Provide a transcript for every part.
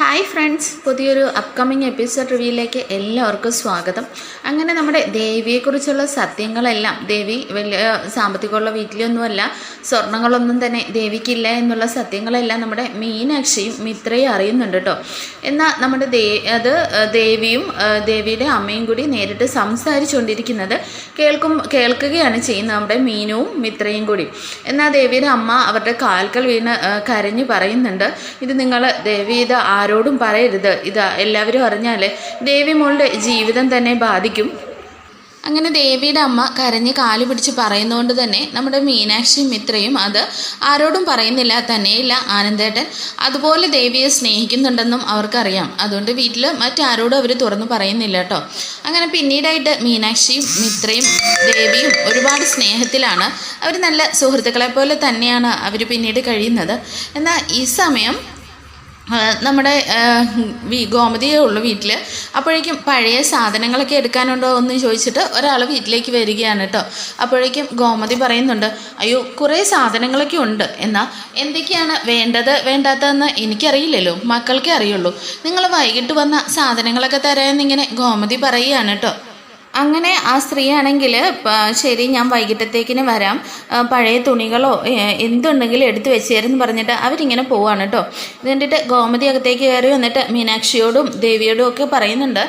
Hi friends പുതിയൊരു upcoming episode റിവ്യൂയിലേക്ക് എല്ലാവർക്കും സ്വാഗതം. അങ്ങനെ നമ്മുടെ ദേവിയെക്കുറിച്ചുള്ള സത്യങ്ങളെല്ലാം ദേവി വലിയ സാമ്പത്തികമുള്ള വീട്ടിലൊന്നുമല്ല സ്വർണങ്ങളൊന്നും തന്നെ ദേവിക്കില്ല എന്നുള്ള സത്യങ്ങളെല്ലാം നമ്മുടെ മീനാക്ഷിയും മിത്രയും അറിയുന്നുണ്ട് കേട്ടോ. എന്നാൽ നമ്മുടെ ദേ അത് ദേവിയും ദേവിയുടെ അമ്മയും കൂടി നേരിട്ട് സംസാരിച്ചുകൊണ്ടിരിക്കുന്നത് കേൾക്കും കേൾക്കുകയാണ് ചെയ്യുന്നത് നമ്മുടെ മീനവും മിത്രയും കൂടി. എന്നാൽ ദേവിയുടെ അമ്മ അവരുടെ കാൽക്കൽ വീണ് കരഞ്ഞ് പറയുന്നുണ്ട് ഇത് നിങ്ങൾ ദേവിയുടെ ഇത് ആരോടും പറയരുത്. ഇത് എല്ലാവരും അറിഞ്ഞാൽ ദേവി മോളുടെ ജീവിതം തന്നെ ബാധിക്കും. അങ്ങനെ ദേവിയുടെ അമ്മ കരഞ്ഞ് കാലു പിടിച്ച് പറയുന്നതുകൊണ്ട് തന്നെ നമ്മുടെ മീനാക്ഷി മിത്രയും അത് ആരോടും പറയുന്നില്ല തന്നെയില്ല ആനന്ദേട്ടൻ. അതുപോലെ ദേവിയെ സ്നേഹിക്കുന്നുണ്ടെന്നും അവർക്കറിയാം. അതുകൊണ്ട് വീട്ടിൽ മറ്റാരോടും അവർ തുറന്നു പറയുന്നില്ല കേട്ടോ. അങ്ങനെ പിന്നീടായിട്ട് മീനാക്ഷിയും മിത്രയും ദേവിയും ഒരുപാട് സ്നേഹത്തിലാണ്. അവർ നല്ല സുഹൃത്തുക്കളെ പോലെ തന്നെയാണ് അവർ പിന്നീട് കഴിയുന്നത്. എന്നാൽ ഈ സമയം നമ്മുടെ ഗോമതിയേ ഉള്ളൂ വീട്ടിൽ അപ്പോഴേക്കും പഴയ സാധനങ്ങളൊക്കെ എടുക്കാനുണ്ടോ എന്ന് ചോദിച്ചിട്ട് ഒരാൾ വീട്ടിലേക്ക് വരികയാണ് കേട്ടോ അപ്പോഴേക്കും ഗോമതി പറയുന്നുണ്ട് അയ്യോ കുറേ സാധനങ്ങളൊക്കെ ഉണ്ട്. എന്നാൽ എന്തൊക്കെയാണ് വേണ്ടത്? വേണ്ടാത്തതെന്ന് എനിക്കറിയില്ലല്ലോ. മക്കൾക്കേ അറിയുള്ളൂ. നിങ്ങൾ വൈകിട്ട് വന്ന സാധനങ്ങളൊക്കെ തരാമെന്നിങ്ങനെ ഗോമതി പറയുകയാണ് കേട്ടോ അങ്ങനെ ആ സ്ത്രീ ആണെങ്കിൽ ശരി ഞാൻ വൈകിട്ടത്തേക്കിന് വരാം. പഴയ തുണികളോ എന്തുണ്ടെങ്കിലും എടുത്തു വെച്ചേരെന്ന് പറഞ്ഞിട്ട് അവരിങ്ങനെ പോവാണ് കേട്ടോ ഇത് കണ്ടിട്ട് ഗോമതി അകത്തേക്ക് കയറി വന്നിട്ട് മീനാക്ഷിയോടും ദേവിയോടും ഒക്കെ പറയുന്നുണ്ട്.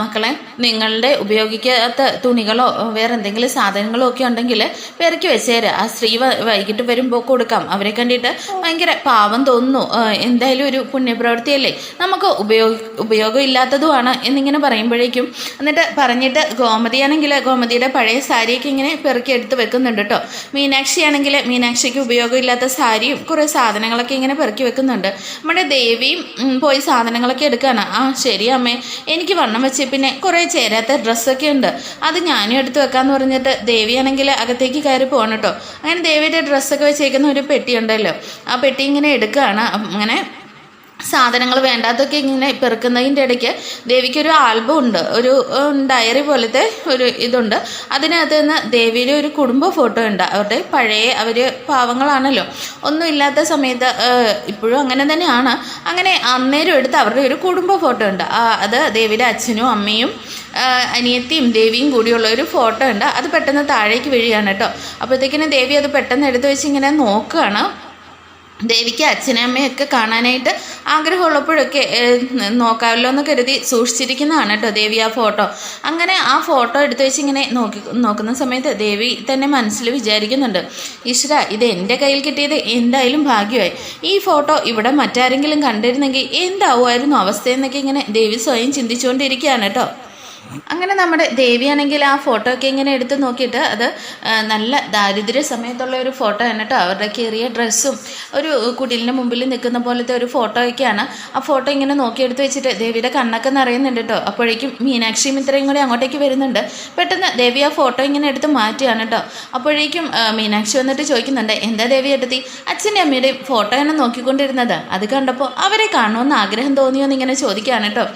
മക്കളെ നിങ്ങളുടെ ഉപയോഗിക്കാത്ത തുണികളോ വേറെ എന്തെങ്കിലും സാധനങ്ങളോ ഒക്കെ ഉണ്ടെങ്കിൽ പെരക്കി വെച്ചേര്. ആ സ്ത്രീ വൈകിട്ട് വരുമ്പോൾ കൊടുക്കാം. അവരെ കണ്ടിട്ട് ഭയങ്കര പാവം തോന്നുന്നു. എന്തായാലും ഒരു പുണ്യപ്രവൃത്തിയല്ലേ? നമുക്ക് ഉപയോഗ ഉപയോഗമില്ലാത്തതുമാണ് എന്നിങ്ങനെ പറയുമ്പോഴേക്കും എന്നിട്ട് പറഞ്ഞിട്ട് ഗോമതിയാണെങ്കിൽ ഗോമതിയുടെ പഴയ സാരിയൊക്കെ ഇങ്ങനെ പെറുക്കി എടുത്ത് വെക്കുന്നുണ്ട് കേട്ടോ മീനാക്ഷിയാണെങ്കിൽ മീനാക്ഷിക്ക് ഉപയോഗമില്ലാത്ത സാരിയും കുറേ സാധനങ്ങളൊക്കെ ഇങ്ങനെ പെറുക്കി വെക്കുന്നുണ്ട്. നമ്മുടെ ദേവിയും പോയി സാധനങ്ങളൊക്കെ എടുക്കുകയാണ് ആ ശരി അമ്മേ. എനിക്ക് വണ്ണം വെച്ച് പിന്നെ കുറേ ചേരാത്ത ഡ്രസ്സൊക്കെ ഉണ്ട്. അത് ഞാനും എടുത്ത് വെക്കാമെന്ന് പറഞ്ഞിട്ട് ദേവിയാണെങ്കിൽ അകത്തേക്ക് കയറി പോകണം കേട്ടോ അങ്ങനെ ദേവിയുടെ ഡ്രസ്സൊക്കെ വെച്ചേക്കുന്ന ഒരു പെട്ടി ഉണ്ടല്ലോ. ആ പെട്ടി ഇങ്ങനെ എടുക്കുകയാണ് അങ്ങനെ സാധനങ്ങൾ വേണ്ടാത്തൊക്കെ ഇങ്ങനെ പെറുക്കുന്നതിന്റെ ഇടയ്ക്ക് ദേവിക്ക് ഒരു ആൽബം ഉണ്ട്. ഒരു ഡയറി പോലത്തെ ഒരു ഇതുണ്ട്. അതിനകത്ത് നിന്ന് ദേവിയുടെ ഒരു കുടുംബ ഫോട്ടോ ഉണ്ട്. അവരുടെ പഴയ അവർ പാവങ്ങളാണല്ലോ. ഒന്നും ഇല്ലാത്ത സമയത്ത് ഇപ്പോഴും അങ്ങനെ തന്നെയാണ്. അങ്ങനെ അന്നേരം എടുത്ത് അവരുടെ ഒരു കുടുംബ ഫോട്ടോ ഉണ്ട്. അത് ദേവിയുടെ അച്ഛനും അമ്മയും അനിയത്തിയും ദേവിയും കൂടിയുള്ള ഒരു ഫോട്ടോ ഉണ്ട്. അത് പെട്ടെന്ന് താഴേക്ക് വീഴുകയാണ് കേട്ടോ. അപ്പോഴത്തേക്കിനും ദേവി അത് പെട്ടെന്ന് എടുത്ത് വെച്ച് ഇങ്ങനെ നോക്കുകയാണ്. ദേവിക്ക് അച്ഛനും അമ്മയൊക്കെ കാണാനായിട്ട് ആഗ്രഹമുള്ളപ്പോഴൊക്കെ നോക്കാമല്ലോ എന്ന് കരുതി സൂക്ഷിച്ചിരിക്കുന്നതാണ് കേട്ടോ ദേവി ആ ഫോട്ടോ. അങ്ങനെ ആ ഫോട്ടോ എടുത്തു വെച്ച് ഇങ്ങനെ നോക്കി നോക്കുന്ന സമയത്ത് ദേവി തന്നെ മനസ്സിൽ വിചാരിക്കുന്നുണ്ട് ഈശ്വര ഇത് എന്റെ കയ്യിൽ കിട്ടിയത് എന്തായാലും ഭാഗ്യമായി. ഈ ഫോട്ടോ ഇവിടെ മറ്റാരെങ്കിലും കണ്ടിരുന്നെങ്കിൽ എന്താവുമായിരുന്നു അവസ്ഥയെന്നൊക്കെ ഇങ്ങനെ ദേവി സ്വയം ചിന്തിച്ചുകൊണ്ടിരിക്കുകയാണ് കേട്ടോ. അങ്ങനെ നമ്മുടെ ദേവിയാണെങ്കിൽ ആ ഫോട്ടോ ഒക്കെ ഇങ്ങനെ എടുത്ത് നോക്കിയിട്ട് അത് നല്ല ദാരിദ്ര്യ സമയത്തുള്ള ഒരു ഫോട്ടോ ആണ് കേട്ടോ. അവരുടെ കീറിയ ഡ്രസ്സും ഒരു കുടിലിന്റെ മുമ്പിൽ നിൽക്കുന്ന പോലത്തെ ഒരു ഫോട്ടോ ഒക്കെയാണ്. ആ ഫോട്ടോ ഇങ്ങനെ നോക്കിയെടുത്ത് വെച്ചിട്ട് ദേവിയുടെ കണ്ണൊക്കെ നിറയുന്നുണ്ട് കേട്ടോ. അപ്പോഴേക്കും മീനാക്ഷി മിത്രയും കൂടി അങ്ങോട്ടേക്ക് വരുന്നുണ്ട്. പെട്ടെന്ന് ദേവി ആ ഫോട്ടോ ഇങ്ങനെ എടുത്ത് മാറ്റുകയാണ് കേട്ടോ. അപ്പോഴേക്കും മീനാക്ഷി വന്നിട്ട് ചോദിക്കുന്നുണ്ട് എന്താ ദേവി എടുത്തി അച്ഛന്റെ അമ്മയുടെയും ഫോട്ടോ ആണ് നോക്കിക്കൊണ്ടിരുന്നത്. അത് കണ്ടപ്പോൾ അവരെ കാണുമെന്ന് ആഗ്രഹം തോന്നിയോ എന്ന് ഇങ്ങനെ ചോദിക്കുകയാണ് കേട്ടോ.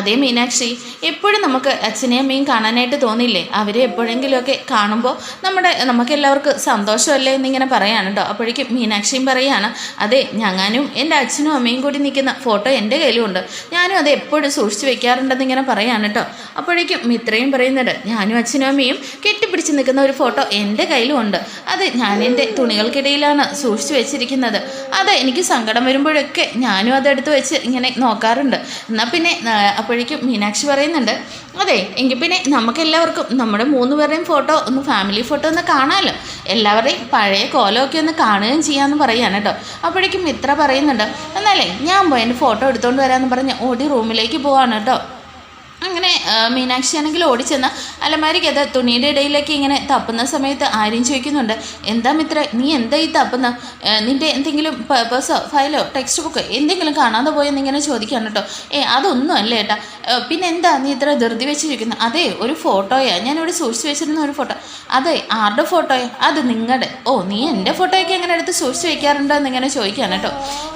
അതേ മീനാക്ഷി എപ്പോഴും നമുക്ക് അച്ഛനെയും മീൻ കാണാനായിട്ട് തോന്നില്ലേ? അവരെ എപ്പോഴെങ്കിലുമൊക്കെ കാണുമ്പോൾ നമ്മുടെ നമുക്ക് എല്ലാവർക്കും സന്തോഷമല്ലേ എന്നിങ്ങനെ പറയാണ് കേട്ടോ അപ്പോഴേക്കും മീനാക്ഷിയും പറയാണ് അതെ ഞങ്ങാനും എന്റെ അച്ഛനും അമ്മയും കൂടി നിൽക്കുന്ന ഫോട്ടോ എന്റെ കയ്യിലുമുണ്ട് ഞാനും അത് എപ്പോഴും സൂക്ഷിച്ചു വെക്കാറുണ്ടെന്ന് ഇങ്ങനെ പറയാണ് കേട്ടോ അപ്പോഴേക്കും മിത്രയും പറയുന്നുണ്ട് ഞാനും അച്ഛനും അമ്മയും കെട്ടിപ്പിടിച്ച് നിൽക്കുന്ന ഒരു ഫോട്ടോ എന്റെ കയ്യിലുമുണ്ട് അത് ഞാൻ എന്റെ തുണികൾക്കിടയിലാണ് സൂക്ഷിച്ചു വെച്ചിരിക്കുന്നത്. അത് എനിക്ക് സങ്കടം വരുമ്പോഴൊക്കെ ഞാനും അതെടുത്ത് വെച്ച് ഇങ്ങനെ നോക്കാറുണ്ട്. എന്നാൽ പിന്നെ അപ്പോഴേക്കും മീനാക്ഷി പറയുന്നുണ്ട് അതെ എങ്കിൽ പിന്നെ നമുക്കെല്ലാവർക്കും നമ്മുടെ മൂന്ന് പേരുടെയും ഫോട്ടോ ഒന്ന് ഫാമിലി ഫോട്ടോ ഒന്ന് കാണാമല്ലോ എല്ലാവരുടെയും പഴയ കോലമൊക്കെ ഒന്ന് കാണുകയും ചെയ്യാമെന്ന് പറയാണ് കേട്ടോ. അപ്പോഴേക്കും ഇത്ര പറയുന്നുണ്ട് എന്നാലേ ഞാൻ പോയി എന്റെ ഫോട്ടോ എടുത്തുകൊണ്ട് വരാമെന്ന് പറഞ്ഞ് ഓടി റൂമിലേക്ക് പോവാണ് കേട്ടോ. അങ്ങനെ മീനാക്ഷി ആണെങ്കിൽ ഓടിച്ചെന്ന് അലമാരിക്കത് തുണിയുടെ ഇടയിലേക്ക് ഇങ്ങനെ തപ്പുന്ന സമയത്ത് ആരും ചോദിക്കുന്നുണ്ട് എന്താ മിത്ര നീ എന്താ ഈ തപ്പുന്ന? നിന്റെ എന്തെങ്കിലും പേപ്പേഴ്സോ ഫയലോ ടെക്സ്റ്റ് ബുക്ക് എന്തെങ്കിലും കാണാതെ പോയെന്നിങ്ങനെ ചോദിക്കാണ് കേട്ടോ. ഏ അതൊന്നും അല്ല ഏട്ടാ പിന്നെ എന്താ നീ ഇത്ര ധൃതി വെച്ചിരിക്കുന്നത് അതെ ഒരു ഫോട്ടോയാ. ഞാൻ ഇവിടെ സൂക്ഷിച്ച് വെച്ചിരുന്ന ഒരു ഫോട്ടോ. അതെ ആരുടെ ഫോട്ടോയാ? അത് നിങ്ങളുടെ ഓ നീ എന്റെ ഫോട്ടോയൊക്കെ എങ്ങനെ എടുത്ത് സൂക്ഷിച്ച് വെക്കാറുണ്ടോ എന്നിങ്ങനെ ചോദിക്കാണ് കേട്ടോ.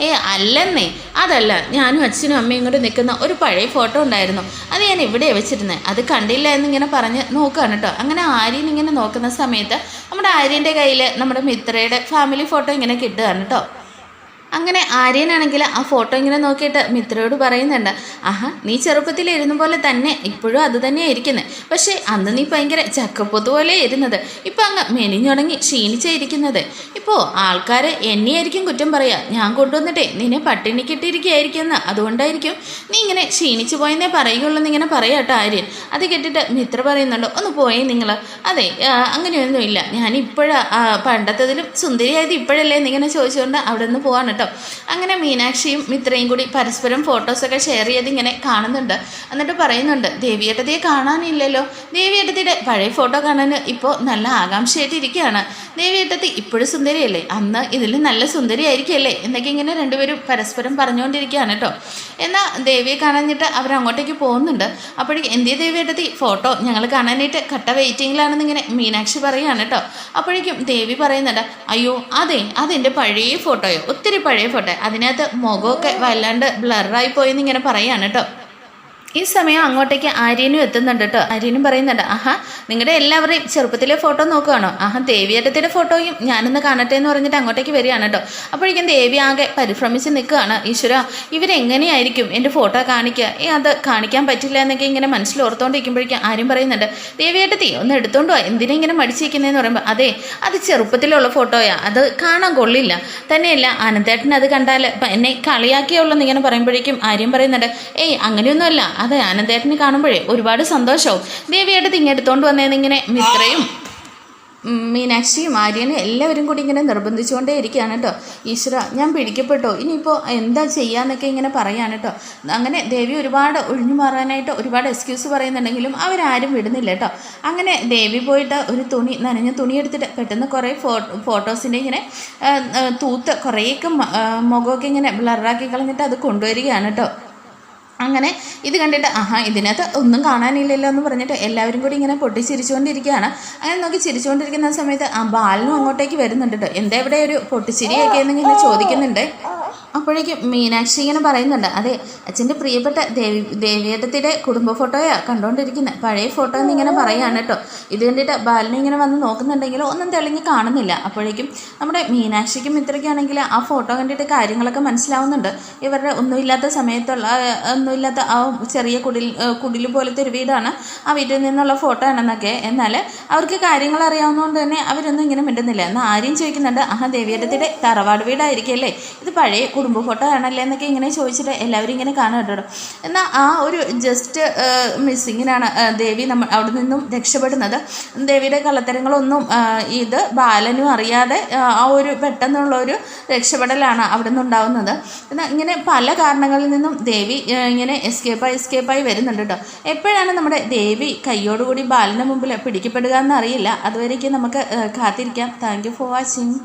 ഏ അല്ലെന്നേ. അതല്ല ഞാനും അച്ഛനും അമ്മയും കൂടെ നിൽക്കുന്ന ഒരു പഴയ ഫോട്ടോ ഉണ്ടായിരുന്നു. അത് ഞാൻ ഇവിടെ വെച്ചിരുന്നത് അത് കണ്ടില്ല എന്നിങ്ങനെ പറഞ്ഞ് നോക്കുകയാണ് കേട്ടോ. അങ്ങനെ ആര്യൻ ഇങ്ങനെ നോക്കുന്ന സമയത്ത് നമ്മുടെ ആര്യന്റെ കയ്യിൽ നമ്മുടെ മിത്രയുടെ ഫാമിലി ഫോട്ടോ ഇങ്ങനെ കിട്ടുകയാണ് കേട്ടോ. അങ്ങനെ ആര്യനാണെങ്കിൽ ആ ഫോട്ടോ ഇങ്ങനെ നോക്കിയിട്ട് മിത്രയോട് പറയുന്നുണ്ട് ആഹാ നീ ചെറുപ്പത്തിൽ ഇരുന്ന പോലെ തന്നെ ഇപ്പോഴും അത് തന്നെയാണ് ഇരിക്കുന്നത് പക്ഷേ അന്ന് നീ ഭയങ്കര ചക്കപ്പൊത്ത് പോലെ ഇരുന്നത്. ഇപ്പം അങ്ങ് മെനിഞ്ഞുടങ്ങി ക്ഷീണിച്ചായിരിക്കുന്നത് ഇപ്പോൾ ആൾക്കാർ എന്നെയായിരിക്കും കുറ്റം പറയുക ഞാൻ കൊണ്ടുവന്നിട്ടേ നിന്നെ പട്ടിണിക്കിട്ടിരിക്കുകയായിരിക്കുമെന്ന് അതുകൊണ്ടായിരിക്കും നീ ഇങ്ങനെ ക്ഷീണിച്ചു പോയെന്നേ പറയുള്ളൂ എന്നിങ്ങനെ പറയാട്ടോ ആര്യൻ. അത് കേട്ടിട്ട് മിത്ര പറയുന്നുണ്ട് ഒന്ന് പോയേ നിങ്ങൾ അതെ അങ്ങനെയൊന്നുമില്ല. ഞാൻ ഇപ്പോഴാ പണ്ടത്തതിലും സുന്ദരിയായത് ഇപ്പോഴല്ലേ? എന്നിങ്ങനെ ചോദിച്ചുകൊണ്ട് അവിടെ നിന്ന് പോവാണ് കേട്ടോ അങ്ങനെ മീനാക്ഷിയും മിത്രയും കൂടി പരസ്പരം ഫോട്ടോസൊക്കെ ഷെയർ ചെയ്ത് ഇങ്ങനെ കാണുന്നുണ്ട്. എന്നിട്ട് പറയുന്നുണ്ട് ദേവിയേട്ടത്തിയെ കാണാനില്ലല്ലോ. ദേവിയേട്ടത്തിയുടെ പഴയ ഫോട്ടോ കാണാൻ ഇപ്പോൾ നല്ല ആകാംക്ഷയായിട്ട് ഇരിക്കുകയാണ് ദേവിയേട്ടത്തി ഇപ്പോഴും സുന്ദരിയല്ലേ? അന്ന് ഇതിൽ നല്ല സുന്ദരിയായിരിക്കുമല്ലേ എന്നൊക്കെ ഇങ്ങനെ രണ്ടുപേരും പരസ്പരം പറഞ്ഞുകൊണ്ടിരിക്കുകയാണ് കേട്ടോ. എന്നാൽ ദേവിയെ കാണാനിട്ട് അവർ അങ്ങോട്ടേക്ക് പോകുന്നുണ്ട്. അപ്പോഴേക്കും എന്തിയ ദേവിയേട്ടത്തി? ഫോട്ടോ ഞങ്ങൾ കാണാനായിട്ട് കട്ട വെയിറ്റിങ്ങിലാണെന്ന് ഇങ്ങനെ മീനാക്ഷി പറയുകയാണ് കേട്ടോ. അപ്പോഴേക്കും ദേവി പറയുന്നുണ്ട് അയ്യോ അതെ അതെന്റെ പഴയ ഫോട്ടോയോ ഒത്തിരി പഴയ ഫോട്ടോ അതിനകത്ത് മുഖമൊക്കെ വല്ലാണ്ട് ബ്ലറായി പോയെന്ന് ഇങ്ങനെ പറയാണ് കേട്ടോ ഈ സമയം അങ്ങോട്ടേക്ക് ആര്യനും എത്തുന്നുണ്ട് കേട്ടോ. ആര്യനും പറയുന്നുണ്ട് ആഹാ നിങ്ങളുടെ എല്ലാവരുടെയും ചെറുപ്പത്തിലെ ഫോട്ടോ നോക്കുകയാണോ? ആഹാ ദേവിയേട്ടത്തിന്റെ ഫോട്ടോയും ഞാനൊന്ന് കാണട്ടെ എന്ന് പറഞ്ഞിട്ട് അങ്ങോട്ടേക്ക് വരികയാണ് കേട്ടോ. അപ്പോഴേക്കും ദേവി ആകെ പരിഭ്രമിച്ച് നിൽക്കുകയാണ്. ഈശ്വര ഇവരെങ്ങനെയായിരിക്കും എന്റെ ഫോട്ടോ കാണിക്കുക? ഏ അത് കാണിക്കാൻ പറ്റില്ല എന്നൊക്കെ ഇങ്ങനെ മനസ്സിൽ ഓർത്തുകൊണ്ടിരിക്കുമ്പോഴേക്കും ആര്യം പറയുന്നുണ്ട് ദേവിയേട്ടത്തി ഒന്ന് എടുത്തോണ്ട് എന്തിനാ ഇങ്ങനെ മടിച്ചിരിക്കുന്നതെന്ന് പറയുമ്പോൾ അതെ അത് ചെറുപ്പത്തിലുള്ള ഫോട്ടോയാ. അത് കാണാൻ കൊള്ളില്ല. തന്നെയല്ല അനന്തേട്ടൻ അത് കണ്ടാൽ എന്നെ കളിയാക്കിയുള്ളൂ എന്നിങ്ങനെ പറയുമ്പോഴേക്കും ആര്യം പറയുന്നുണ്ട് ഏയ് അങ്ങനെയൊന്നുമല്ല. അത് ആനന്ദേട്ടനെ കാണുമ്പോഴേ ഒരുപാട് സന്തോഷവും. ദേവിയുടെ ഇങ്ങെടുത്തോണ്ട് വന്നതെന്നിങ്ങനെ മിത്രയും മീനാക്ഷിയും ആര്യനും എല്ലാവരും കൂടി ഇങ്ങനെ നിർബന്ധിച്ചുകൊണ്ടേ ഇരിക്കുകയാണ് കേട്ടോ. ഈശ്വര ഞാൻ പിടിക്കപ്പെട്ടോ? ഇനിയിപ്പോൾ എന്താ ചെയ്യാന്നൊക്കെ ഇങ്ങനെ പറയാണ് കേട്ടോ. അങ്ങനെ ദേവി ഒരുപാട് ഒഴിഞ്ഞു മാറാനായിട്ട് ഒരുപാട് എക്സ്ക്യൂസ് പറയുന്നുണ്ടെങ്കിലും അവരാരും വിടുന്നില്ല കേട്ടോ. അങ്ങനെ ദേവി പോയിട്ട് ഒരു തുണി നനഞ്ഞ തുണി എടുത്തിട്ട് പെട്ടെന്ന് കുറേ ഫോട്ടോ ഫോട്ടോസിന്റെ ഇങ്ങനെ തൂത്ത് കുറേയൊക്കെ മുഖമൊക്കെ ഇങ്ങനെ ബ്ലറാക്കി കളഞ്ഞിട്ട് അത് കൊണ്ടുവരികയാണ് കേട്ടോ. അങ്ങനെ ഇത് കണ്ടിട്ട് ആഹാ ഇതിനകത്ത് ഒന്നും കാണാനില്ലല്ലോ എന്ന് പറഞ്ഞിട്ട് എല്ലാവരും കൂടി ഇങ്ങനെ പൊട്ടി ചിരിച്ചുകൊണ്ടിരിക്കുകയാണ് അങ്ങനെ നോക്കി ചിരിച്ചുകൊണ്ടിരിക്കുന്ന സമയത്ത് ആ ബാലനും അങ്ങോട്ടേക്ക് വരുന്നുണ്ട് കേട്ടോ എന്താ ഇവിടെ ഒരു പൊട്ടിച്ചിരിയൊക്കെ എന്നിങ്ങനെ ചോദിക്കുന്നുണ്ട്. അപ്പോഴേക്കും മീനാക്ഷി ഇങ്ങനെ പറയുന്നുണ്ട് അതെ അച്ഛന്റെ പ്രിയപ്പെട്ട ദേവി ദേവിയേട്ടത്തിന്റെ കുടുംബ ഫോട്ടോയാ കണ്ടുകൊണ്ടിരിക്കുന്നത് പഴയ ഫോട്ടോ എന്നിങ്ങനെ പറയാണ് കേട്ടോ ഇത് കണ്ടിട്ട് ബാലിനെ ഇങ്ങനെ വന്ന് നോക്കുന്നുണ്ടെങ്കിലും ഒന്നും തെളിഞ്ഞ് കാണുന്നില്ല. അപ്പോഴേക്കും നമ്മുടെ മീനാക്ഷിക്കും ഇത്രയ്ക്കാണെങ്കിൽ ആ ഫോട്ടോ കണ്ടിട്ട് കാര്യങ്ങളൊക്കെ മനസ്സിലാവുന്നുണ്ട്. ഇവരുടെ ഒന്നുമില്ലാത്ത സമയത്തുള്ള ഒന്നുമില്ലാത്ത ആ ചെറിയ കുടിൽ കുടിൽ പോലത്തെ ഒരു വീടാണ് ആ വീട്ടിൽ നിന്നുള്ള ഫോട്ടോ ആണെന്നൊക്കെ. എന്നാൽ അവർക്ക് കാര്യങ്ങൾ അറിയാവുന്നതുകൊണ്ട് തന്നെ അവരൊന്നും ഇങ്ങനെ മിണ്ടുന്നില്ല. എന്നാൽ ആരും ചോദിക്കുന്നുണ്ട് ആഹാ ദേവിയേട്ടത്തിന്റെ തറവാട് വീടായിരിക്കും അല്ലേ? ഇത് പഴയ കുടുംബ ഫോട്ടോ ആണല്ലേ എന്നൊക്കെ ഇങ്ങനെ ചോദിച്ചിട്ട് എല്ലാവരും ഇങ്ങനെ കാണാൻ കേട്ടോ. എന്നാൽ ആ ഒരു ജസ്റ്റ് മിസ്സിങ്ങിനാണ് ദേവി നമ്മൾ അവിടെ നിന്നും രക്ഷപ്പെടുന്നത്. ദേവിയുടെ കള്ളത്തരങ്ങളൊന്നും ഇത് ബാലനും അറിയാതെ ആ, ഒരു പെട്ടെന്നുള്ള ഒരു രക്ഷപ്പെടലാണ് അവിടെ നിന്നുണ്ടാവുന്നത് എന്നാൽ ഇങ്ങനെ പല കാരണങ്ങളിൽ നിന്നും ദേവി ഇങ്ങനെ എസ്കേപ്പായി എസ്കേപ്പായി വരുന്നുണ്ട് കേട്ടോ. എപ്പോഴാണ് നമ്മുടെ ദേവി കയ്യോടുകൂടി ബാലന്റെ മുമ്പിൽ പിടിക്കപ്പെടുക എന്നറിയില്ല. അതുവരേക്കും നമുക്ക് കാത്തിരിക്കാം. Thank for watching